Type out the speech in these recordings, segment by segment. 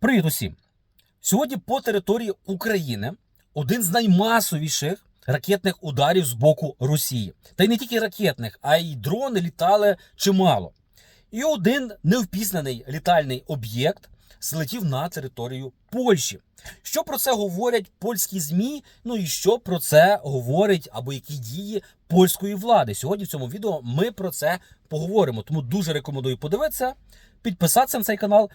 Привіт усім! Сьогодні по території України один з наймасовіших ракетних ударів з боку Росії. Та й не тільки ракетних, а й дрони літали чимало. І один невпізнаний літальний об'єкт злетів на територію Польщі. Що про це говорять польські ЗМІ? Ну і що про це говорить або які дії польської влади? Сьогодні в цьому відео ми про це поговоримо. Тому дуже рекомендую подивитися, підписатися на цей канал,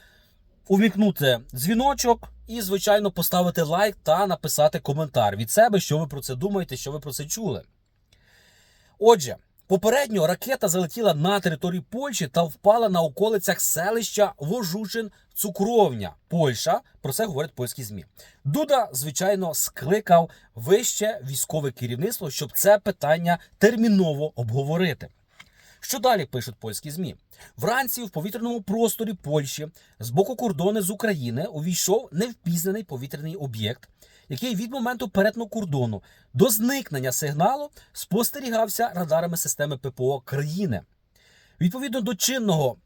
увікнути дзвіночок і, звичайно, поставити лайк та написати коментар від себе, що ви про це думаєте, що ви про це чули. Отже, попередньо ракета залетіла на територію Польщі та впала на околицях селища Вожучин Цукровня, Польща. Про це говорять польські змі. Дуда, звичайно, скликав вище військове керівництво, щоб це питання терміново обговорити. Що далі пишуть польські змі? Вранці в повітряному просторі Польщі з боку кордону з України увійшов невпізнаний повітряний об'єкт, який від моменту перетину кордону до зникнення сигналу спостерігався радарами системи ППО країни. Відповідно до чинного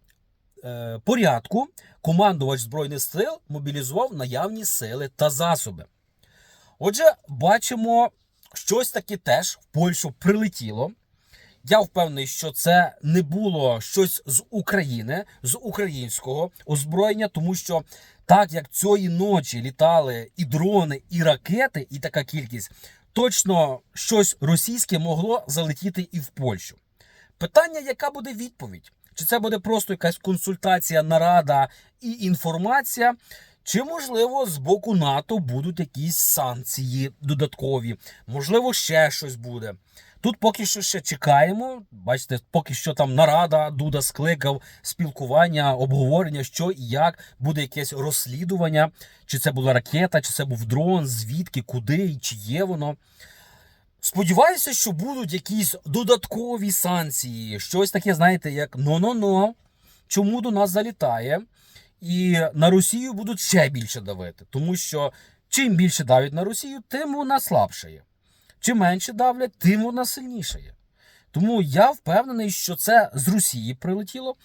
е, порядку, командувач Збройних сил мобілізував наявні сили та засоби. Отже, бачимо, щось таке теж в Польщу прилетіло. Я впевнений, що це не було щось з України, з українського озброєння, тому що так як цієї ночі літали і дрони, і ракети, і така кількість, точно щось російське могло залетіти і в Польщу. Питання, яка буде відповідь? Чи це буде просто якась консультація, нарада і інформація? Чи можливо з боку НАТО будуть якісь санкції додаткові? Можливо, ще щось буде. Тут поки що ще чекаємо. Бачите, поки що там нарада Дуда скликав спілкування, обговорення, що і як буде якесь розслідування, чи це була ракета, чи це був дрон, звідки, куди і чи є воно. Сподіваюся, що будуть якісь додаткові санкції, щось таке, знаєте, як но-но-но, чому до нас залітає, і на Росію будуть ще більше давити, тому що чим більше давить на Росію, тим вона слабшає. Чим менше давлять, тим вона сильнішає. Тому я впевнений, що це з Росії прилетіло.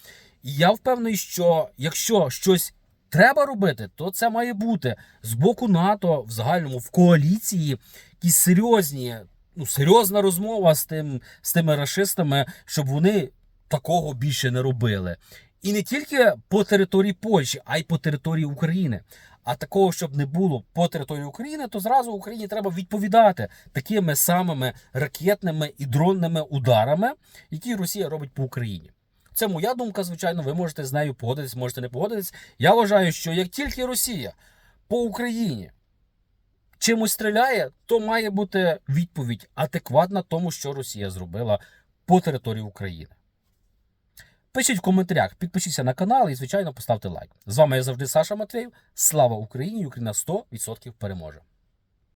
І я впевнений, що якщо щось треба робити, то це має бути з боку НАТО в загальному в коаліції якісь серйозні, ну серйозна розмова з тим з тими рашистами, щоб вони такого більше не робили. І не тільки по території Польщі, а й по території України. А такого, щоб не було по території України, то зразу Україні треба відповідати такими самими ракетними і дронними ударами, які Росія робить по Україні. Це моя думка, звичайно. Ви можете з нею погодитись, можете не погодитись. Я вважаю, що як тільки Росія по Україні чимось стріляє, то має бути відповідь адекватна тому, що Росія зробила по території України. Пишіть в коментарях, підпишіться на канал і, звичайно, поставте лайк. З вами я завжди Саша Матвєєв. Слава Україні! Україна 100% переможе!